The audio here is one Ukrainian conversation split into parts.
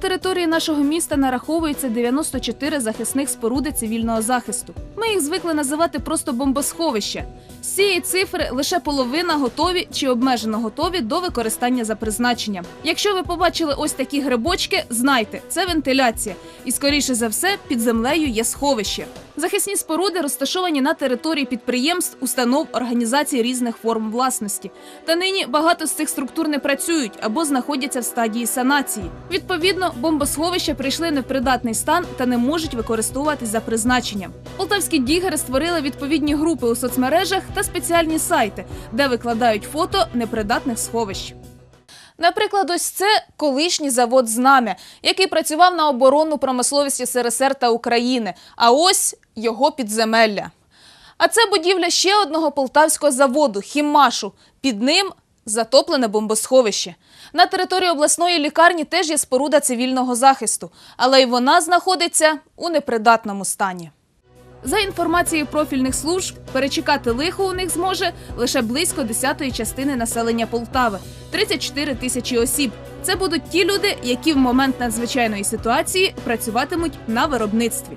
Території нашого міста нараховується 94 захисних споруди цивільного захисту. Ми їх звикли називати просто бомбосховища. З цієї цифри лише половина готові чи обмежено готові до використання за призначенням. Якщо ви побачили ось такі грибочки, знайте, це вентиляція, і скоріше за все під землею є сховище. Захисні споруди розташовані на території підприємств, установ, організацій різних форм власності. Та нині багато з цих структур не працюють або знаходяться в стадії санації. Відповідно, бомбосховища прийшли не в придатний стан та не можуть використовуватись за призначенням. Полтавські дігери створили відповідні групи у соцмережах та спеціальні сайти, де викладають фото непридатних сховищ. Наприклад, ось це колишній завод Знам'я, який працював на оборонну промисловість СРСР та України. А ось його підземелля. А це будівля ще одного полтавського заводу Хімашу. Під ним затоплене бомбосховище. На території обласної лікарні теж є споруда цивільного захисту, але й вона знаходиться у непридатному стані. За інформацією профільних служб, перечекати лихо у них зможе лише близько десятої частини населення Полтави 34 тисячі осіб. Це будуть ті люди, які в момент надзвичайної ситуації працюватимуть на виробництві.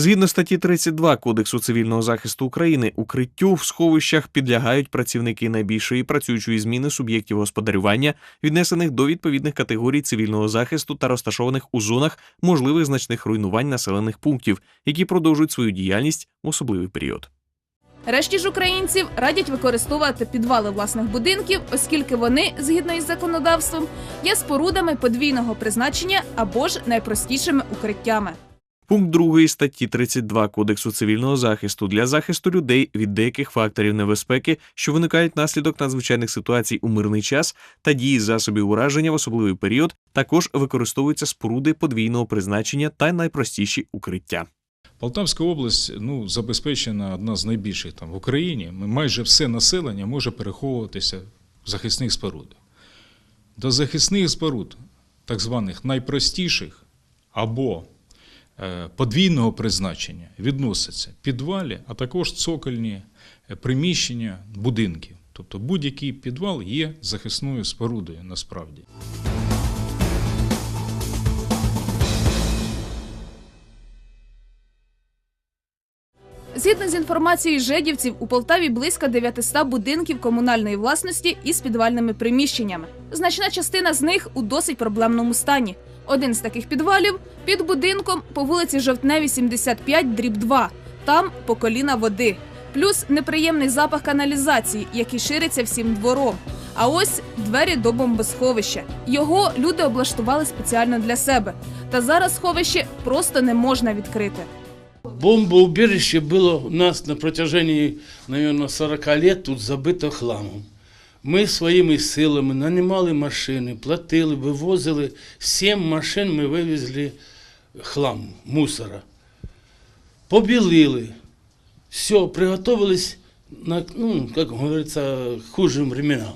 Згідно статті 32 Кодексу цивільного захисту України, укриттю в сховищах підлягають працівники найбільшої працюючої зміни суб'єктів господарювання, віднесених до відповідних категорій цивільного захисту та розташованих у зонах можливих значних руйнувань населених пунктів, які продовжують свою діяльність в особливий період. Решті ж українців радять використовувати підвали власних будинків, оскільки вони, згідно із законодавством, є спорудами подвійного призначення або ж найпростішими укриттями. Пункт 2 статті 32 Кодексу цивільного захисту для захисту людей від деяких факторів небезпеки, що виникають внаслідок надзвичайних ситуацій у мирний час та дії засобів ураження в особливий період, також використовуються споруди подвійного призначення та найпростіші укриття. Полтавська область ну, забезпечена одна з найбільших там в Україні. Майже все населення може переховуватися в захисних спорудах. До захисних споруд, так званих найпростіших або подвійного призначення, відносяться підвалі, а також цокольні е, приміщення будинків. Тобто будь-який підвал є захисною спорудою насправді. Згідно з інформацією жедівців, у Полтаві близько 900 будинків комунальної власності із підвальними приміщеннями. Значна частина з них у досить проблемному стані. Один з таких підвалів під будинком по вулиці Жовтневі 75, дріб 2. Там по коліна води. Плюс неприємний запах каналізації, який шириться всім двором. А ось двері до бомбосховища. Його люди облаштували спеціально для себе. Та зараз сховище просто не можна відкрити. Бомбоубежище было у нас на протяжении, наверное, 40 лет тут забито хламом. Ми своїми силами нанимали машини, платили, вивозили. Сім машин ми вивезли хлам, мусора. Побілили. Все, приготовились на, ну, как говорится, к хужим временам.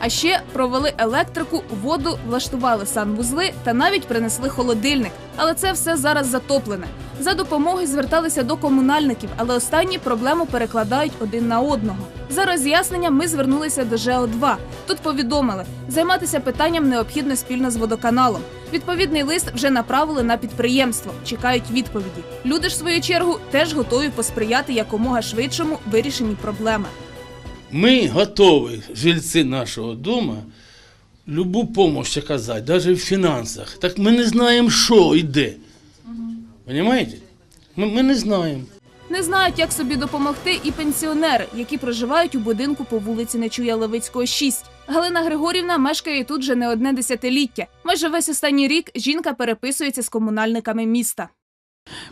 А ще провели електрику, воду, влаштували санвузли та навіть принесли холодильник. Але це все зараз затоплене. За допомогою зверталися до комунальників, але останні проблему перекладають один на одного. За роз'ясненням ми звернулися до ЖЕО-2. Тут повідомили, займатися питанням необхідно спільно з водоканалом. Відповідний лист вже направили на підприємство. Чекають відповіді. Люди ж в свою чергу теж готові посприяти якомога швидшому вирішенні проблеми. Ми готові, жильці нашого дому, любу допомогу оказати, навіть в фінансах. Так ми не знаємо, що і де. Понимаете? Ми, ми не знаємо. Не знають, як собі допомогти і пенсіонери, які проживають у будинку по вулиці Нечуя Левицького, 6. Галина Григорівна мешкає тут вже не одне десятиліття. Майже весь останній рік жінка переписується з комунальниками міста.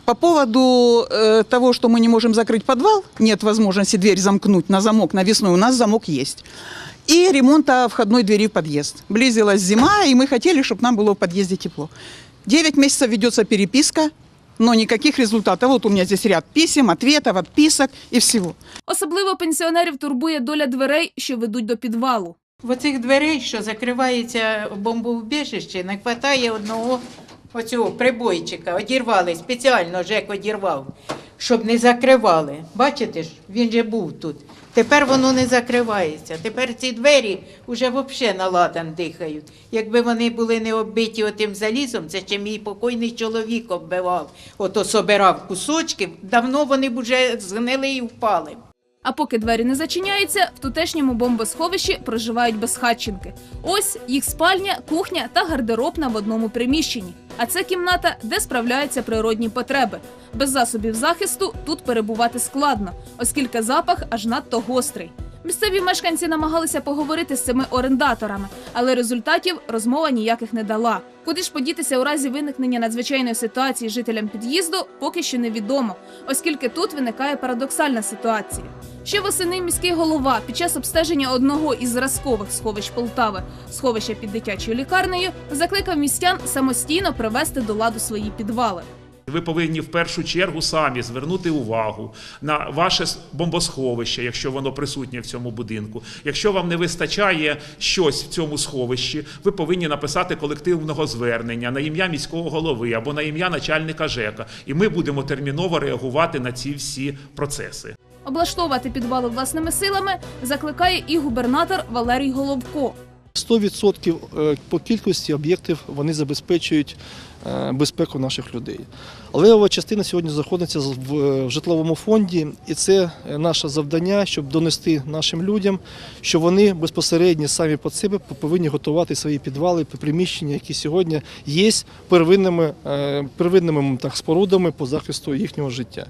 По поводу э, того, что мы не можем закрыть подвал, нет возможности дверь замкнуть на замок навесной, у нас замок есть. И ремонта входной двери в подъезд. Близилась зима, и мы хотели, чтобы нам было в подъезде тепло. Девять месяцев ведется переписка, но никаких результатов. Вот у меня здесь ряд писем, ответов, отписок и всего. Особливо пенсіонерів турбує доля дверей, що ведуть до підвалу. В оцих дверей, що закривається бомбоубіжище, не вистачає одного оцього прибойчика. Одірвали, спеціально ЖЕК одірвав, щоб не закривали. Бачите ж, він же був тут. Тепер воно не закривається. Тепер ці двері вже взагалі на ладан дихають. Якби вони були не оббиті отим залізом, це ще мій покойний чоловік оббивав, ото собирав кусочки, давно вони б вже згнили і впали. А поки двері не зачиняються, в тутешньому бомбосховищі проживають безхатченки. Ось їх спальня, кухня та гардеробна в одному приміщенні. А це кімната, де справляються природні потреби. Без засобів захисту тут перебувати складно, оскільки запах аж надто гострий. Місцеві мешканці намагалися поговорити з цими орендаторами, але результатів розмова ніяких не дала. Куди ж подітися у разі виникнення надзвичайної ситуації жителям під'їзду, поки що невідомо, оскільки тут виникає парадоксальна ситуація. Ще восени міський голова під час обстеження одного із зразкових сховищ Полтави, сховища під дитячою лікарнею, закликав містян самостійно привести до ладу свої підвали. Ви повинні в першу чергу самі звернути увагу на ваше бомбосховище, якщо воно присутнє в цьому будинку. Якщо вам не вистачає щось в цьому сховищі, ви повинні написати колективного звернення на ім'я міського голови або на ім'я начальника ЖЕКа, і ми будемо терміново реагувати на ці всі процеси. Облаштовувати підвали власними силами закликає і губернатор Валерій Головко. 100% е, по кількості об'єктів вони забезпечують безпеку наших людей. Левова частина сьогодні знаходиться з- в е, житловому фонді, і це е, наше завдання, щоб донести нашим людям, що вони безпосередньо самі по себе повинні готувати свої підвали, приміщення, які сьогодні є первинними, е, первинними так, спорудами по захисту їхнього життя.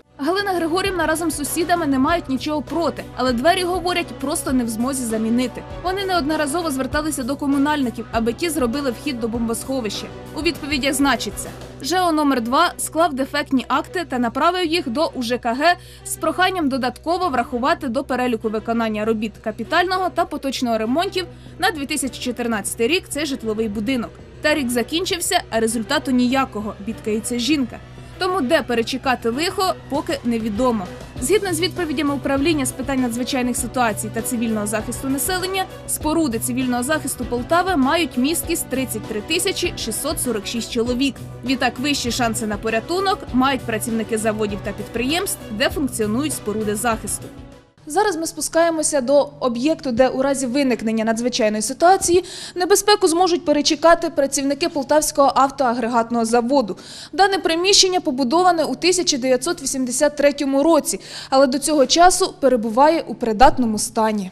Григорівна разом з сусідами не мають нічого проти, але двері говорять просто не в змозі замінити. Вони неодноразово зверталися до комунальників, аби ті зробили вхід до бомбосховища. У відповідях значиться. ЖЕО номер 2 склав дефектні акти та направив їх до УЖКГ з проханням додатково врахувати до переліку виконання робіт капітального та поточного ремонтів на 2014 рік цей житловий будинок. Та рік закінчився, а результату ніякого, бідкається жінка. Тому де перечекати лихо, поки невідомо. Згідно з відповідями управління з питань надзвичайних ситуацій та цивільного захисту населення, споруди цивільного захисту Полтави мають місткість 33 тисячі 646 чоловік. Відтак вищі шанси на порятунок мають працівники заводів та підприємств, де функціонують споруди захисту. Зараз ми спускаємося до об'єкту, де у разі виникнення надзвичайної ситуації небезпеку зможуть перечекати працівники Полтавського автоагрегатного заводу. Дане приміщення побудоване у 1983 році, але до цього часу перебуває у придатному стані.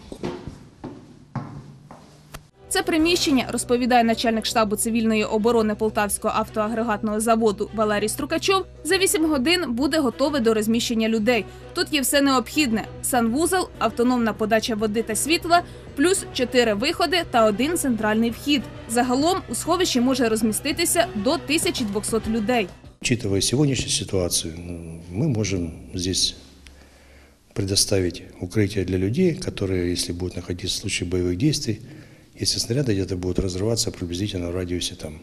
Це приміщення, розповідає начальник штабу цивільної оборони Полтавського автоагрегатного заводу Валерій Струкачов, за 8 годин буде готове до розміщення людей. Тут є все необхідне: санвузол, автономна подача води та світла, плюс 4 виходи та один центральний вхід. Загалом у сховищі може розміститися до 1200 людей. Учитывая сегодняшнюю ситуацию, ну, мы можем здесь предоставить укрытие для людей, которые, если будут находиться в случае боевых действий, если снаряды где-то будут разрываться приблизительно в радиусе там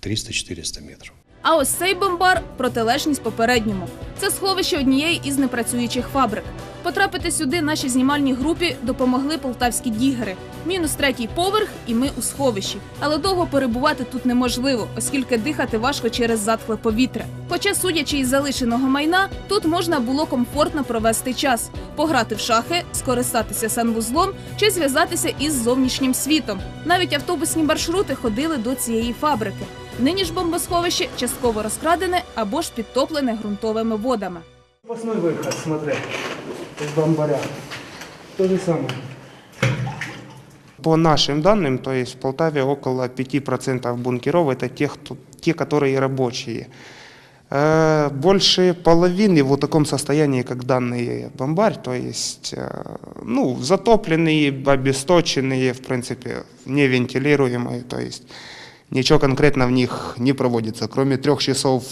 300-400 метров. А ось цей бомбар протилежність попередньому. Це сховище однієї із непрацюючих фабрик. Потрапити сюди нашій знімальній групі допомогли полтавські дігери. Мінус третій поверх, і ми у сховищі. Але довго перебувати тут неможливо, оскільки дихати важко через затхле повітря. Хоча, судячи із залишеного майна, тут можна було комфортно провести час, пограти в шахи, скористатися санвузлом чи зв'язатися із зовнішнім світом. Навіть автобусні маршрути ходили до цієї фабрики. Нині ж бомбосховище частково розкрадене або ж підтоплене ґрунтовими водами. Запасной выход, смотри, из бомбаря. То же самое. По нашим данным, то есть в Полтаве около 5% бункеров это те, кто, те, которые рабочие. Э, Больше половины в таком состоянии, как данный бомбарь, то есть э, ну, затопленные, обесточенные, в принципе, невентилируемые, то есть ничего конкретно в них не проводится, кроме трех часов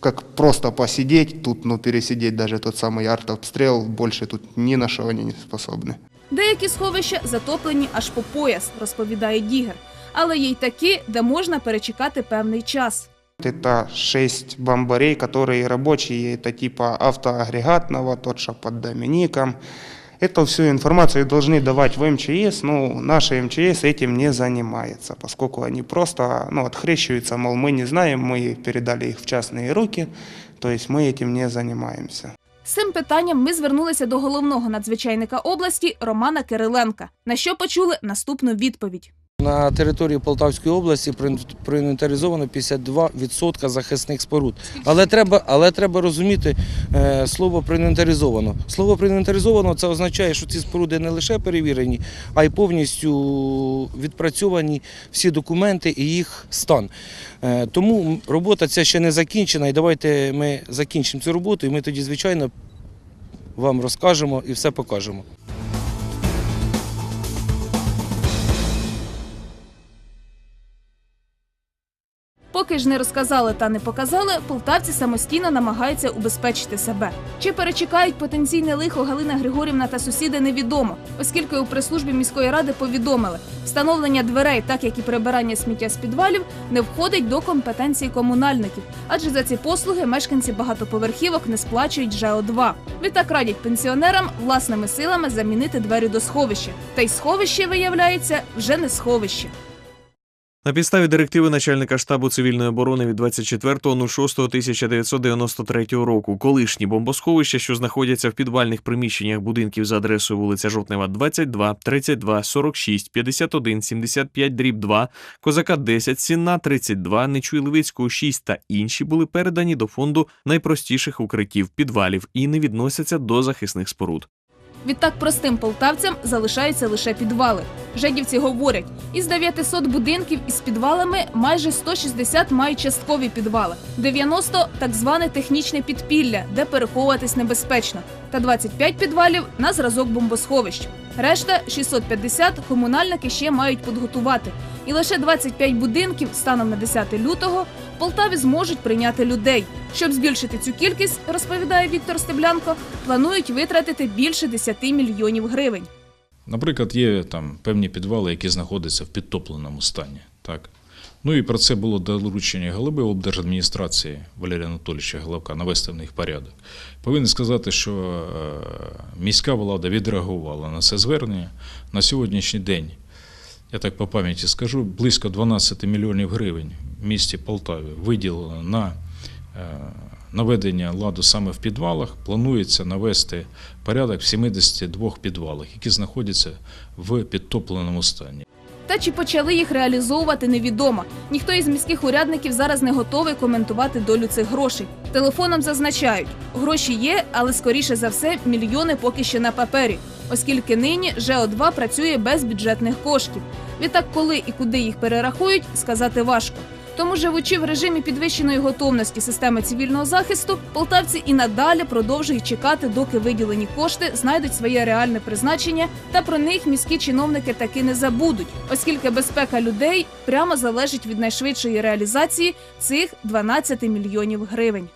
как просто посидеть, тут ну, пересидеть даже тот самый артобстрел, больше тут ни на что они не способны. Деякі сховища затоплені аж по пояс, розповідає Дігер. Але є й такі, де можна перечекати певний час. Это шесть бомбарей, которые рабочие, это типа автоагрегатного, тот, что под Домиником. Эту всю информацию должны давать в МЧС, но наша МЧС этим не занимается, поскольку они просто ну, отхрещиваются, мол, мы не знаем, мы передали их в частные руки, то есть мы этим не занимаемся. З цим питанням ми звернулися до головного надзвичайника області Романа Кириленка, на що почули наступну відповідь. На території Полтавської області проінвентаризовано 52% захисних споруд. Але треба, але треба розуміти е, слово проінвентаризовано. Слово проінвентаризовано це означає, що ці споруди не лише перевірені, а й повністю відпрацьовані всі документи і їх стан. Е, тому робота ця ще не закінчена. І давайте ми закінчимо цю роботу, і ми тоді, звичайно, вам розкажемо і все покажемо. Поки ж не розказали та не показали, полтавці самостійно намагаються убезпечити себе. Чи перечекають потенційне лихо Галина Григорівна та сусіди, невідомо, оскільки у прес-службі міської ради повідомили, встановлення дверей, так як і прибирання сміття з підвалів, не входить до компетенції комунальників, адже за ці послуги мешканці багатоповерхівок не сплачують ЖЕО-2. Відтак радять пенсіонерам власними силами замінити двері до сховища. Та й сховище виявляється вже не сховище. На підставі директиви начальника штабу цивільної оборони від 24.06.1993 року колишні бомбосховища, що знаходяться в підвальних приміщеннях будинків за адресою вулиця Жовтнева, 22, 32, 46, 51, 75, дріб 2, Козака 10, Сінна 32, Нечуй-Левицького 6 та інші були передані до фонду найпростіших укриттів підвалів і не відносяться до захисних споруд. Відтак простим полтавцям залишаються лише підвали. Жедівці говорять, із 900 будинків із підвалами майже 160 мають часткові підвали, 90 – так зване технічне підпілля, де переховуватись небезпечно, та 25 підвалів на зразок бомбосховищ. Решта 650 комунальники ще мають підготувати. І лише 25 будинків станом на 10 лютого в Полтаві зможуть прийняти людей. Щоб збільшити цю кількість, розповідає Віктор Стеблянко, планують витратити більше 10 мільйонів гривень. Наприклад, є там певні підвали, які знаходяться в підтопленому стані. Так. Ну і про це було доручення голови облдержадміністрації Валерія Анатолійовича Головка навести в них порядок. Повинен сказати, що е, міська влада відреагувала на це звернення. На сьогоднішній день, я так по пам'яті скажу, близько 12 мільйонів гривень в місті Полтаві виділено на наведення ладу саме в підвалах. Планується навести порядок в 72 підвалах, які знаходяться в підтопленому стані. Та чи почали їх реалізовувати, невідомо. Ніхто із міських урядників зараз не готовий коментувати долю цих грошей. Телефоном зазначають, гроші є, але скоріше за все мільйони поки ще на папері, оскільки нині ЖЕО-2 працює без бюджетних коштів. Відтак, коли і куди їх перерахують, сказати важко. Тому, живучи в режимі підвищеної готовності системи цивільного захисту, полтавці і надалі продовжують чекати, доки виділені кошти знайдуть своє реальне призначення, та про них міські чиновники таки не забудуть, оскільки безпека людей прямо залежить від найшвидшої реалізації цих 12 мільйонів гривень.